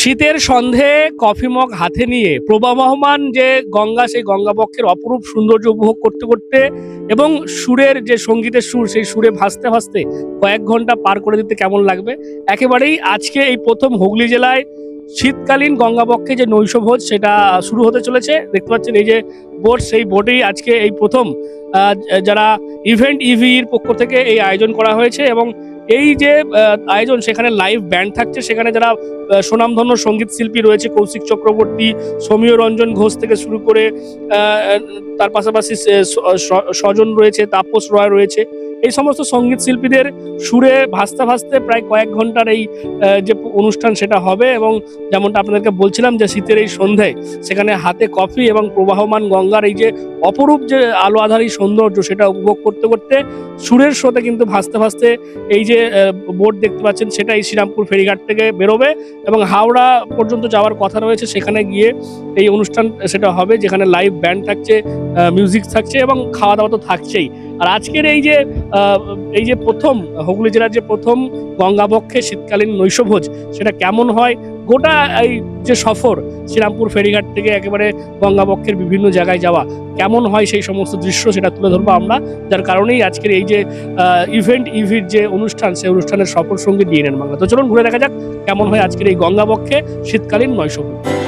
শীতের সন্ধে coffee mug হাতে নিয়ে প্রবাবহমান যে গঙ্গা, সেই গঙ্গাবক্ষের অপরূপ সৌন্দর্য উপভোগ করতে করতে এবং সুরের যে সঙ্গীতের সুর, সেই সুরে ভাসতে ভাসতে কয়েক ঘণ্টা পার করে দিতে কেমন লাগবে? একেবারেই আজকে এই প্রথম হুগলি জেলায় শীতকালীন গঙ্গাবক্ষে যে নৈশভোজ, সেটা শুরু হতে চলেছে। দেখতে পাচ্ছেন এই যে বোট, সেই বোটেই আজকে এই প্রথম যারা ইভেন্ট ইভির পক্ষ থেকে এই আয়োজন করা হয়েছে এবং এই যে আয়োজন, সেখানে লাইভ ব্যান্ড থাকছে, সেখানে যারা সুনামধন্য সংগীত শিল্পী রয়েছে, কৌশিক চক্রবর্তী, সমীয় রঞ্জন ঘোষ থেকে শুরু করে তার পাশাপাশি স্বজন রয়েছে, তাপস রয় রয়েছে। এই সমস্ত সংগীত শিল্পীদের সুরে ভাসতে ভাসতে প্রায় কয়েক ঘণ্টার এই যে অনুষ্ঠান সেটা হবে এবং যেমনটা আপনাদেরকে বলছিলাম যে শীতের এই সন্ধ্যায় সেখানে হাতে কফি এবং প্রবাহমান গঙ্গার এই যে অপরূপ যে আলো আধারী সৌন্দর্য সেটা উপভোগ করতে করতে সুরের স্রোতে কিন্তু ভাসতে ভাসতে এই যে বোট দেখতে পাচ্ছেন সেটা এই শ্রীরামপুর ফেরিঘাট থেকে বেরোবে এবং হাওড়া পর্যন্ত যাওয়ার কথা রয়েছে সেখানে গিয়ে এই অনুষ্ঠান সেটা হবে যেখানে লাইভ ব্যান্ড থাকছে মিউজিক থাকছে এবং খাওয়া দাওয়া তো থাকছেই। আর আজকের এই যে এই যে প্রথম, হুগলি জেলার যে প্রথম গঙ্গাবক্ষে শীতকালীন নৈশভোজ, সেটা কেমন হয়? গোটা এই যে সফর, শ্রীরামপুর ফেরিঘাট থেকে একেবারে গঙ্গাবক্ষের বিভিন্ন জায়গায় যাওয়া, কেমন হয় সেই সমস্ত দৃশ্য সেটা তুলে ধরবো আমরা? যার কারণেই আজকের এই যে ইভেন্ট ইভির যে অনুষ্ঠান, সেই অনুষ্ঠানের সফর সঙ্গে দিয়ে নেন বাংলা। তো চলুন ঘুরে দেখা যাক কেমন হয় আজকের এই গঙ্গাবক্ষে শীতকালীন নৈশভোজ।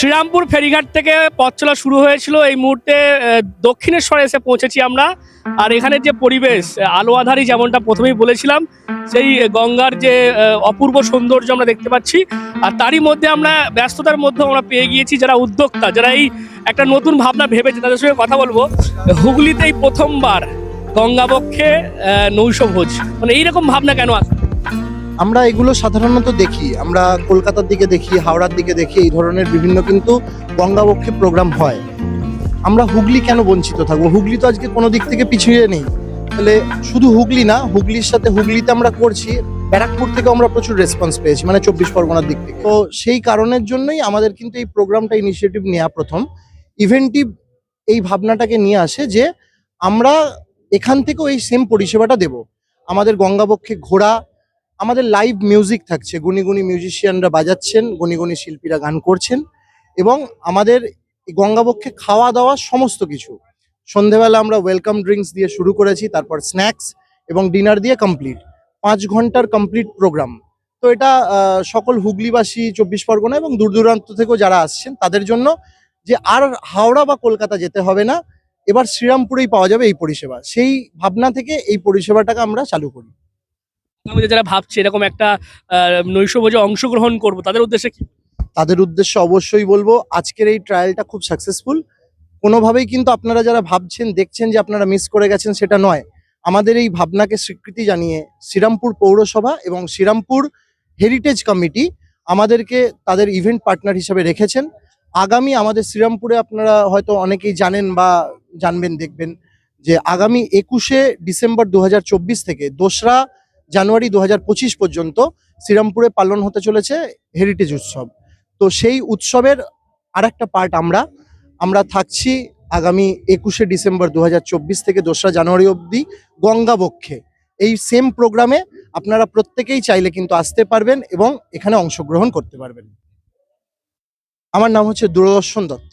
শ্রীরামপুর ফেরিঘাট থেকে পথ চলা শুরু হয়েছিল। এই মুহূর্তে দক্ষিণেশ্বরে এসে পৌঁছেছি আমরা। আর এখানের যে পরিবেশ আলো আধারি যেমনটা প্রথমেই বলেছিলাম, সেই গঙ্গার যে অপূর্ব সৌন্দর্য আমরা দেখতে পাচ্ছি। আর তারই মধ্যে আমরা ব্যস্ততার মধ্যে আমরা পেয়ে গিয়েছি যারা উদ্যোক্তা, যারা এই একটা নতুন ভাবনা ভেবেছে, তাদের সঙ্গে কথা বলব। হুগলিতে এই প্রথমবার গঙ্গাবক্ষে নৈশভোজ। মানে এইরকম ভাবনা কেন আসে আমরা এগুলো সাধারণত দেখি। আমরা কলকাতার দিকে দেখি, হাওড়ার দিকে দেখি, এই ধরনের বিভিন্ন কিন্তু গঙ্গাবক্ষে প্রোগ্রাম হয়। আমরা হুগলি কেন বঞ্চিত থাকব? হুগলি তো আজকে কোনো দিক থেকে পিছিয়ে নেই। তাহলে শুধু হুগলি না, হুগলির সাথে হুগলিতে আমরা করছি, ব্যারাকপুর থেকে আমরা প্রচুর রেসপন্স পেয়েছি মানে চব্বিশ পরগনার দিক থেকে। তো সেই কারণের জন্যই আমাদের কিন্তু এই প্রোগ্রামটা ইনিশিয়েটিভ নেওয়া প্রথম। ইভেন্টিভ এই ভাবনাটাকে নিয়ে আসে যে আমরা এখান থেকেও এই সেম পরিষেবাটা দেব। আমাদের গঙ্গাবক্ষে ঘোরা আমাদের লাইভ মিউজিক থাকছে। গুণী গুণী মিউজিশিয়ানরা বাজাচ্ছেন, গুণী গুণী শিল্পীরা গান করছেন এবং আমাদের গঙ্গাবক্ষে খাওয়া দাওয়া সমস্ত কিছু। সন্ধেবেলা আমরা ওয়েলকাম ড্রিঙ্কস দিয়ে শুরু করেছি, তারপর স্ন্যাক্স এবং ডিনার দিয়ে কমপ্লিট পাঁচ ঘণ্টার কমপ্লিট প্রোগ্রাম তো এটা সকল হুগলিবাসী, চব্বিশ পরগনা এবং দূর দূরান্ত থেকেও যারা আসছেন, তাদের জন্য যে আর হাওড়া বা কলকাতা যেতে হবে না, এবার শ্রীরামপুরেই পাওয়া যাবে এই পরিষেবা। সেই ভাবনা থেকে এই পরিষেবাটাকে আমরা চালু করি। আমাদের যারা ভাবছে এরকম একটা নৈশভোজে অংশগ্রহণ করব, তাদের উদ্দেশ্যে কি? তাদের উদ্দেশ্যে অবশ্যই বলব, আজকের এই ট্রায়ালটা খুব সাকসেসফুল কোনোভাবেই কিন্তু আপনারা যারা ভাবছেন, দেখছেন যে আপনারা মিস করে গেছেন, সেটা নয়। আমাদের এই ভাবনাকে স্বীকৃতি জানিয়ে শ্রীরামপুর পৌরসভা এবং শ্রীরামপুর হেরিটেজ কমিটি আমাদেরকে তাদের ইভেন্ট পার্টনার হিসেবে রেখেছেন। আগামী আমাদের শ্রীরামপুরে আপনারা হয়তো অনেকেই জানেন বা জানবেন, দেখবেন যে আগামী একুশে ডিসেম্বর দু হাজার চব্বিশ থেকে দোসরা জানুয়ারি দু হাজার পঁচিশ পর্যন্ত শ্রীরামপুরে পালন হতে চলেছে হেরিটেজ উৎসব। তো সেই উৎসবের আর একটা পার্ট আমরা আমরা থাকছি আগামী একুশে ডিসেম্বর দু হাজার চব্বিশ থেকে দোসরা জানুয়ারি অবধি গঙ্গাবক্ষে এই সেম প্রোগ্রামে আপনারা প্রত্যেকেই চাইলে কিন্তু আসতে পারবেন এবং এখানে অংশগ্রহণ করতে পারবেন। আমার নাম হচ্ছে দূরদর্শন দত্ত।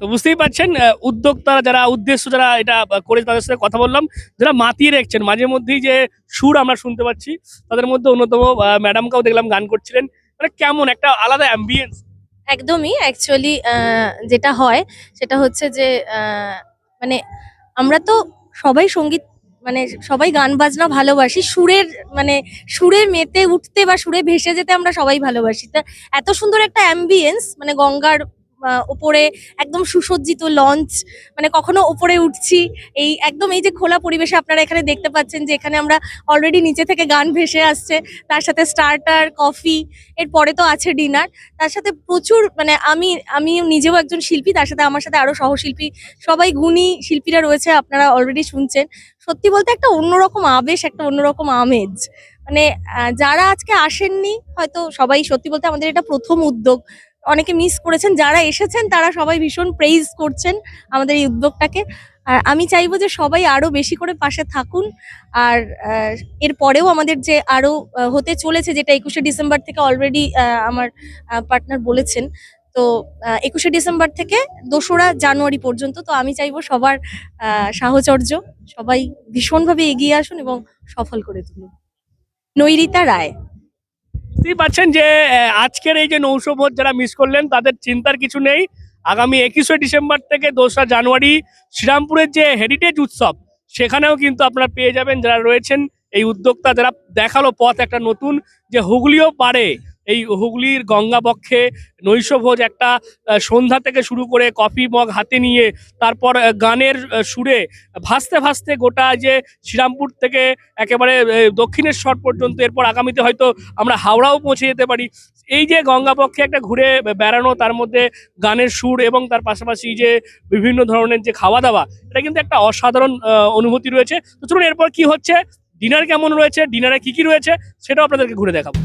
তো বুঝতেই পারছেন উদ্যোক্তারা যারা, উদ্দেশ্য যারা এটা করে তাদের সাথে কথা বললাম, যারা মাতিয়ে রেখেছেন মাঝে মধ্যেই যে সুর আমরা শুনতে পাচ্ছি, তাদের মধ্যে অন্যতম ম্যাডামকেও দেখলাম গান করছিলেন। মানে কেমন, একটা আলাদা অ্যাম্বিয়েন্স একদমই অ্যাকচুয়ালি যেটা হয়, সেটা হচ্ছে যে মানে আমরা তো সবাই সংগীত মানে সবাই গান বাজনা ভালোবাসি, সুরের মানে সুরে মেতে উঠতে বা সুরে ভেসে যেতে আমরা সবাই ভালোবাসি। তা এত সুন্দর একটা অ্যাম্বিয়েন্স মানে গঙ্গার ওপরে একদম সুসজ্জিত লঞ্চ মানে কখনো ওপরে উঠছি। এই একদম এই যে খোলা পরিবেশে আপনারা এখানে দেখতে পাচ্ছেন যে এখানে আমরা অলরেডি নিচে থেকে গান ভেসে আসছে। তার সাথে স্টার্টার কফি এরপরে তো আছে ডিনার তার সাথে প্রচুর মানে আমি আমি নিজেও একজন শিল্পী, তার সাথে আমার সাথে আরও সহশিল্পী, সবাই গুণী শিল্পীরা রয়েছে, আপনারা অলরেডি শুনছেন। সত্যি বলতে একটা অন্যরকম আবেশ, একটা অন্যরকম আমেজ। মানে যারা আজকে আসেননি, হয়তো সবাই সত্যি বলতে আমাদের এটা প্রথম উদ্যোগ। অনেকে মিস করেছেন যারা এসেছেন তারা সবাই ভীষণ প্রেইজ করছেন আমাদের এই উদ্যোগটাকে। আর আমি চাইব যে সবাই আরও বেশি করে পাশে থাকুন। আর এর পরেও আমাদের যে আরও আহ, হতে চলেছে যেটা একুশে ডিসেম্বর থেকে অলরেডি আমার পার্টনার বলেছেন। তো একুশে ডিসেম্বর থেকে দোসরা জানুয়ারি পর্যন্ত তো আমি চাইব সবার সাহচর্য সবাই ভীষণভাবে এগিয়ে আসুন এবং সফল করে তুলুন। নৈরিতা রায়। বুঝতেই পারছেন যে আজকের এই যে নৌশভোজ যারা মিস করলেন, তাদের চিন্তার কিছু নেই। আগামী একুশে ডিসেম্বর থেকে দোসরা জানুয়ারি শ্রীরামপুরের যে হেরিটেজ উৎসব, সেখানেও কিন্তু আপনারা পেয়ে যাবেন যারা রয়েছেন। এই উদ্যোক্তা যারা দেখাল পথ একটা নতুন, যে হুগলিও পারে। এই হুগলির গঙ্গাবক্ষে নৈশভোজ একটা সন্ধ্যা থেকে শুরু করে কফি মগ হাতে নিয়ে তারপর গানের সুরে ভাসতে ভাসতে গোটা যে শ্রীরামপুর থেকে একেবারে দক্ষিণেশ্বর পর্যন্ত, এরপর আগামীতে হয়তো আমরা হাওড়াও পৌঁছে যেতে পারি। এই যে গঙ্গাবক্ষে একটা ঘুরে বেড়ানো, তার মধ্যে গানের সুর এবং তার পাশাপাশি যে বিভিন্ন ধরনের যে খাওয়া দাওয়া এটা কিন্তু একটা অসাধারণ অনুভূতি রয়েছে। তো চলুন, এরপর কি হচ্ছে? ডিনার কেমন রয়েছে? ডিনারে কি কি রয়েছে? সেটাও আপনাদেরকে ঘুরে দেখাবো।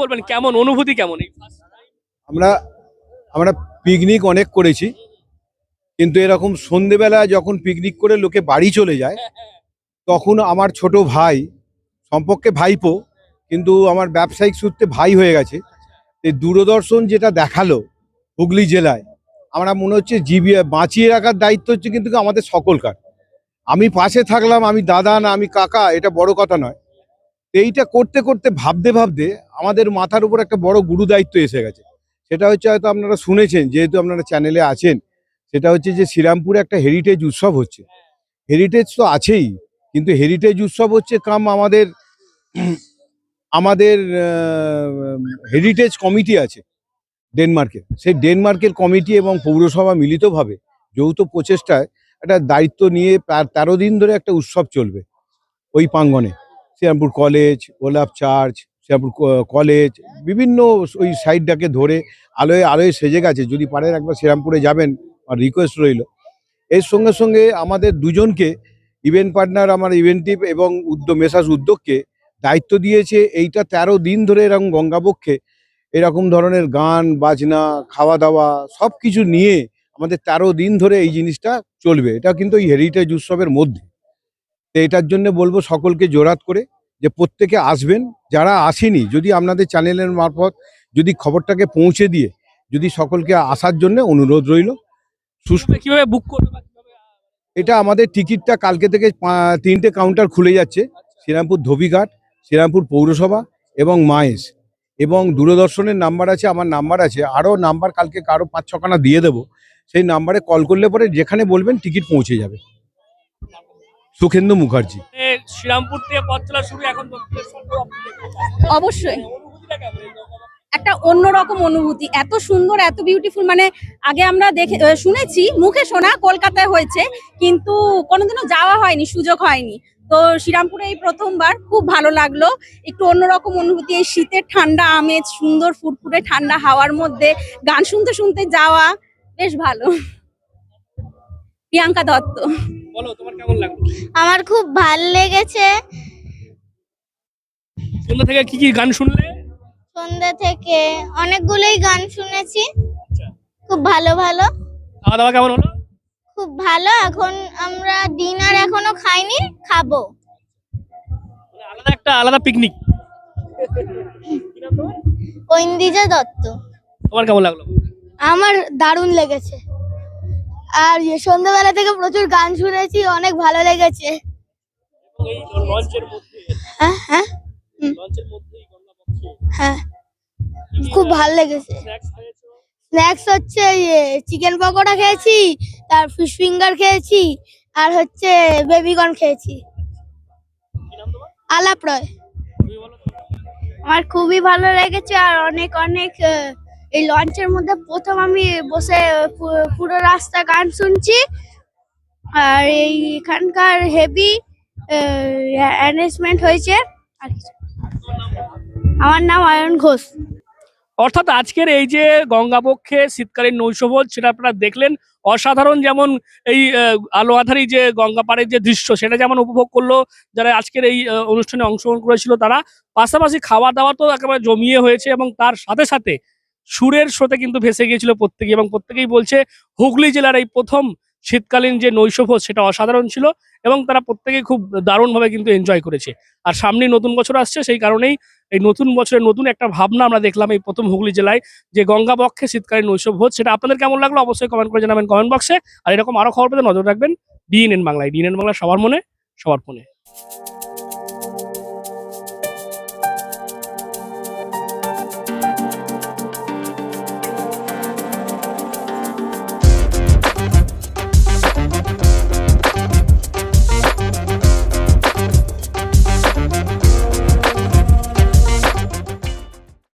বলবেন, কেমন অনুভূতি কেমন? আমরা আমরা পিকনিক অনেক করেছি, কিন্তু এরকম সন্ধেবেলা যখন পিকনিক করে লোকে বাড়ি চলে যায়, তখন আমার ছোট ভাই, সম্পর্কে ভাইপো, কিন্তু আমার ব্যবসায়িক সূত্রে ভাই হয়ে গেছে, এই দূরদর্শন যেটা দেখাল হুগলি জেলায়, আমরা মনে হচ্ছে জিবি, বাঁচিয়ে রাখার দায়িত্ব হচ্ছে কিন্তু আমাদের সকলকার। আমি পাশে থাকলাম, আমি দাদা না, আমি কাকা, এটা বড় কথা নয়। এইটা করতে করতে ভাবতে ভাবতে আমাদের মাথার উপর একটা বড় গুরু দায়িত্ব এসে গেছে। সেটা হচ্ছে হয়তো আপনারা শুনেছেন, যেহেতু আপনারা চ্যানেলে আছেন, সেটা হচ্ছে যে শ্রীরামপুরে একটা হেরিটেজ উৎসব হচ্ছে। হেরিটেজ তো আছেই, কিন্তু হেরিটেজ উৎসব হচ্ছে কাম আমাদের আমাদের হেরিটেজ কমিটি আছে ডেনমার্কের সেই ডেনমার্কের কমিটি এবং পৌরসভা মিলিতভাবে যৌথ প্রচেষ্টায় একটা দায়িত্ব নিয়ে তেরো দিন ধরে একটা উৎসব চলবে ওই প্রাঙ্গণে। Serampore college Olav church, Serampore college, বিভিন্ন ওই সাইডটাকে ধরে আলোয় আলোয় সেজে গেছে। যদি পারেন একবার শ্রীরামপুরে যাবেন আর রিকোয়েস্ট রইল। এর সঙ্গে সঙ্গে আমাদের দুজনকে ইভেন্ট পার্টনার আমার ইভেন্টিভ এবং উদ্যোগ মেসাজ উদ্যোগকে দায়িত্ব দিয়েছে। এইটা তেরো দিন ধরে এরকম গঙ্গাবক্ষে এরকম ধরনের গান, বাজনা খাওয়া দাওয়া সব কিছু নিয়ে আমাদের তেরো দিন ধরে এই জিনিসটা চলবে। এটা কিন্তু এই হেরিটেজ উৎসবের মধ্যে। তো এটার জন্য বলব সকলকে জোরাত করে যে প্রত্যেকে আসবেন যারা আসেনি যদি আপনাদের চ্যানেলের মারফত যদি খবরটাকে পৌঁছে দিয়ে যদি সকলকে আসার জন্য অনুরোধ রইল সুস্থ কীভাবে বুক করবে এটা আমাদের টিকিটটা কালকে থেকে তিনটে কাউন্টার খুলে যাচ্ছে শ্রীরামপুর ধোবিঘাট শ্রীরামপুর পৌরসভা এবং মায়েস এবং দূরদর্শনের নাম্বার আছে আমার নাম্বার আছে আরও নাম্বার কালকে কারও পাঁচ ছখানা দিয়ে দেবো সেই নাম্বারে কল করলে পরে যেখানে বলবেন টিকিট পৌঁছে যাবে। সুখেন্দু মুখার্জি। শ্রীরামপুর থেকে পথ চলা শুরু এখন। অবশ্যই। একটা অন্যরকম অনুভূতি এত সুন্দর এত বিউটিফুল মানে আগে আমরা দেখে শুনেছি মুখে শোনা কলকাতায় হয়েছে কিন্তু কোনোদিনও যাওয়া হয়নি সুযোগ হয়নি। তো শ্রীরামপুরে এই প্রথমবার খুব ভালো লাগল। একটু অন্যরকম অনুভূতি এই শীতের ঠান্ডা আমেজ সুন্দর ফুটফুটে ঠান্ডা হাওয়ার মধ্যে গান শুনতে শুনতে যাওয়া বেশ ভালো। প্রিয়াঙ্কা দত্ত। বলো তোমার কেমন লাগল? আমার খুব ভালো লেগেছে। সন্ধ্যা থেকে কি কি গান শুনলে? সন্ধ্যা থেকে অনেকগুলোই গান শুনেছি। খুব ভালো ভালো। খাওয়া দাওয়া কেমন হলো? খুব ভালো। এখন আমরা ডিনার এখনও খাইনি খাব। মানে আলাদা একটা আলাদা পিকনিক ঐন্দিজা দত্ত। তোমার কেমন লাগল? আমার দারুণ লেগেছে। আর সন্ধ্যাবেলা থেকে প্রচুর গান শুনেছি অনেক ভালো লেগেছে। হ্যাঁ হ্যাঁ হ্যাঁ খুব ভালো লেগেছে। স্ন্যাক্স হচ্ছে চিকেন পকোড়া খেয়েছি তার ফিশ ফিঙ্গার খেয়েছি আর হচ্ছে বেবিকর্ন খেয়েছি। আলাপ রয়? আমার খুবই ভালো লেগেছে আর অনেক অনেক এই লঞ্চের মধ্যে প্রথম আমি বসে পুরো রাস্তা গান শুনছি। আর এই এখানকার হেভি অ্যারেঞ্জমেন্ট হয়েছে। আমার নাম অয়ন ঘোষ। অর্থাৎ আজকের এই যে গঙ্গাবক্ষে শীতকালীন নৈশভোজ, সেটা আপনারা দেখলেন। অসাধারণ যেমন এই আলো আধারি যে গঙ্গা পাড়ের যে দৃশ্য, সেটা যেমন উপভোগ করল যারা আজকের এই অনুষ্ঠানে অংশগ্রহণ করেছিল তারা। পাশাপাশি খাওয়া দাওয়া তো একেবারে জমিয়ে হয়েছে এবং তার সাথে সাথে সুরের স্রোতে কিন্তু ভেসে গিয়েছিল প্রত্যেকে এবং প্রত্যেকেই বলছে হুগলি জেলার এই প্রথম শীতকালীন যে নৈশভোজ সেটা অসাধারণ ছিল এবং তারা প্রত্যেকেই খুব দারুণভাবে কিন্তু এনজয় করেছে। আর সামনেই নতুন বছর আসছে, সেই কারণেই এই নতুন বছরের নতুন একটা ভাবনা আমরা দেখলাম এই প্রথম হুগলি জেলায় যে গঙ্গা বক্ষে শীতকালীন নৈশভোজ, সেটা আপনাদের কেমন লাগল অবশ্যই কমেন্ট করে জানাবেন কমেন্ট বক্সে আর এরকম আরও খবর পেতে নজর রাখবেন ডিএনএন বাংলায়। ডিএনএন বাংলা সবার মনে, সবার ফোনে।